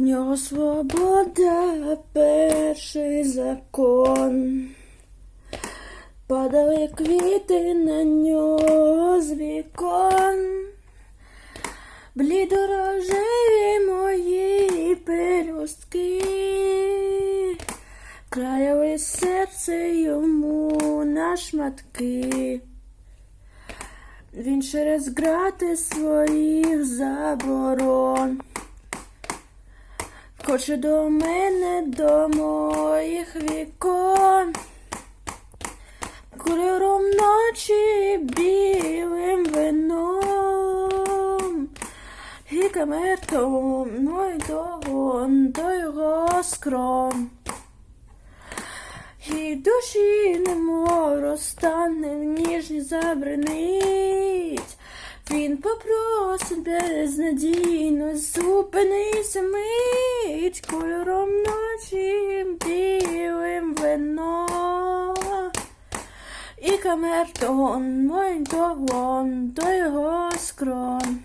В нього свобода перший закон. Падали квіти на нього з вікон. Блідорожеві мої пелюстки, краяли серце йому на шматки. Він через грати своїх заборон. Хоче до мене до моїх вікон, кольором ночі білим вином, і камертом мой догон до його скром. І душі немов розтане в ніжні забринить. Він попросить безнадійно зупинися мить кольором ночі білим вино. І камертон мой догон той його скрон.